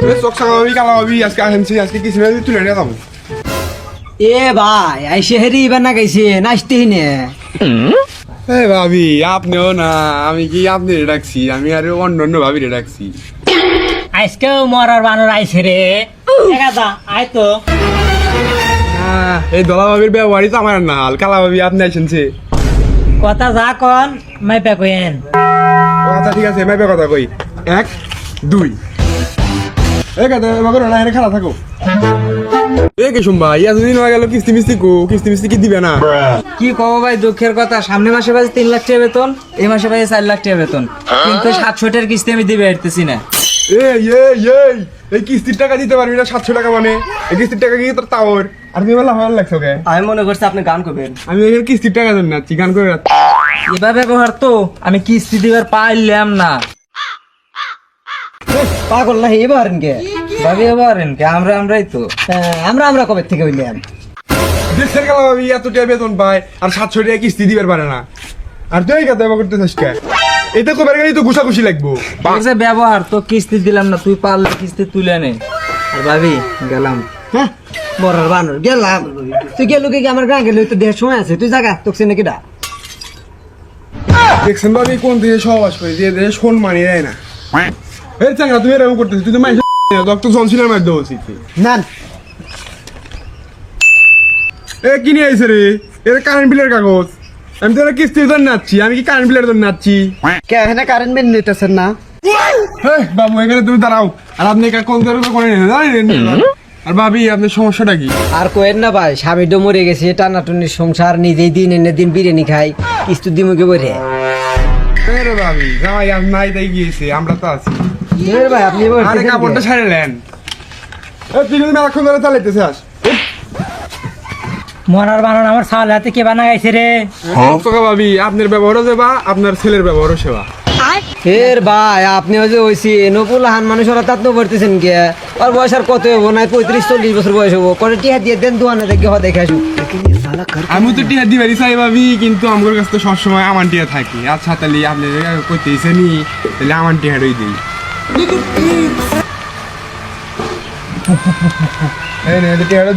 তুমি চোখ সামাবি কালাবি আজকে আনছি আজকে কিছু না তুলে নিয়ে যাব। এ ভাই আইসে হেরি এবার না গাইছে নাচতেই নে? এই ভাবি আপনিও না আমি কি আপনি ডাকছি? আমি আর অন্য অন্য ভাবি ডাকছি। আজকেও মরার বানর আইছে রে। একাদা আয় তো। এই দলা ভাবির ব্যবহারই তো আমার না কালা ভাবি আপনি আইসেনছে কথা যা কন মাইপা কইেন আচ্ছা ঠিক আছে মাইপে কথা কই। এক দুই। থাকো। ইয়া হয়ে কিস্তি মিস্তি কো কিস্তি মিস্তি কি দিবে না? কি কব ভাই দুঃখের কথা সামনে মাসে তিন লাখ টাকা বেতন এই মাসে চার লাখ টাকা বেতন। কিন্তু সাতশো টাকার কিস্তি আমি দিবে হারতেছি না। এই এই এই এই কিস্তির টাকা দিতে পারবি না সাতশো টাকা মানে। এই কিস্তির টাকা কি তোর তাওর? আর তুমি বললা ভালো লাগছো কে আমি মনে করছি আপনি গান করবেন। আমি এখানে কিস্তির টাকা দেন না চিকান করে। এবার ব্যবহার তো আমি কিস্তি দিবার পাইলাম না। পাগল না এবার কে? ভাবি এবার কে? আমরা আমরাই তো। হ্যাঁ, আমরা আমরা কবে থেকে হইলাম দেশের গেল ভাবি এত টাকা বেতন পাই আর সাতশো টাকা কিস্তি দিবার পারে না। আর তুই কথা করতে চাস কে? এটা কবার গেলেই তো ঘুষাঘুষি লাগবো। যে ব্যবহার তো কিস্তি দিলাম না তুই পারলে কিস্তি তুলে নে। আর ভাবি গেলাম। হ্যাঁ? বড় বানর গেলাম। তুই গেলু কি আমার গাঁ গেলে তো দেড় সময় আছে। তুই জাগা তোকে নাকি ডা দেখছেন ভাবি কোন দেশে সহবাস করে? যে দেশে শোন মানি দেয় না। এই চাঙ্গা তুমি এরকম করতেছিস তুই তো মাইস রক্ত জনশীলের মাধ্যমে উচিত না এ কি নিয়ে আইসে রে? এটা কারেন্ট বিলের কাগজ। আমি তো এটা কিস্তির জন্য নাচ্ছি আমি কি কারেন্ট বিলের জন্য নাচ্ছি? কে এখানে কারেন্ট বিল নিতেছেন না? বাবু এখানে তুমি দাঁড়াও। আর আপনি একা কোন করে আর ভাবি আপনার সমস্যাটা কি? আর কোয়েন না ভাই স্বামী ডো মরে গেছে টানাটুনির সংসার নিজেই দিন এনে দিন বিরিয়ানি খাই কিস্তি দিমুকে বলে ভাবি জামাই আজ নাই তাই গিয়েছে আমরা তো আছি। ভাই আপনি এবার আরে কাপড়টা ছাড়লেন এ তুই কিন্তু মেলাক্ষণ ধরে চালাইতেছে আস মরার বানর আমার সাল হাতে কে বানা গাইছে রে তোকে ভাবি আপনার ব্যবহারও সেবা আপনার ছেলের ব্যবহারও সেবা। ফের ভাই আপনি ওই যে ওইসি নকুল হান মানুষ ওরা তাত পড়তেছেন কে? আর বয়স আর কত হব না পঁয়ত্রিশ চল্লিশ বছর বয়স হব করে টিহা দিয়ে দেন দোয়ানে দেখে হ দেখে আসুক। আমি তো টিয়া দিবারই চাই ভাবি কিন্তু আমার কাছে তো সবসময় আমার টিয়া থাকি। আচ্ছা তাহলে আপনি করতেইছে নি তাহলে আমার টিয়াটাই দিই।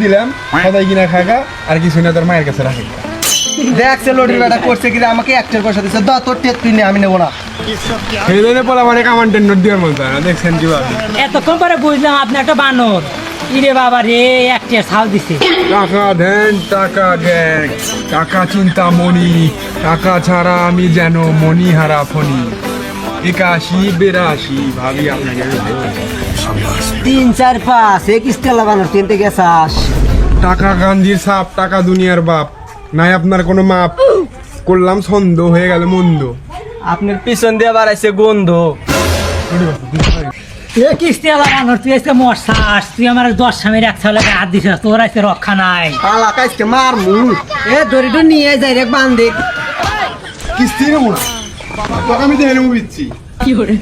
দিলাম। সদাই কিনা খাগা আর কিছু না তোর মায়ের কাছে রাখে। দেখছে লড়ির বেটা করছে কি আমাকে একটার পয়সা দিচ্ছে দ তোর টেট তুই নে, আমি নেব না। সেই জন্য বলা কামান টেন্ডর দেওয়ার মতো না দেখছেন কি ভাবি এতক্ষণ পরে বুঝলাম আপনি একটা বানর। ইরে বাবা রে একটা ছাল দিছে। টাকা দেন টাকা দেন। টাকা চিন্তা মনি টাকা ছাড়া আমি যেন মনি হারা ফনি একাশি বেরাশি ভাবি আপনাকে আমি ভালোবাসি। তিন চার পাঁচ এ কিস্তি লাগানোর তিনটে গেছাস টাকা গান্ধীর সাপ টাকা দুনিয়ার বাপ। নাই আপনার কোনো মাপ। করলাম ছন্দ হয়ে গেল মন্দ। আপনার পিছন দিয়ে বাড়াইছে গন্ধ। এ কিস্তি আলা বানর তুই আজকে মরছাস তুই আমার দশ স্বামীর এক সালে হাত দিছিস তোর আজকে রক্ষা নাই। পালা কাজকে মার মু এ দড়িটা নিয়ে যাই রে বান্ধে কিস্তি নেব না। তোকে আমি তো নেব দিচ্ছি। কি করে?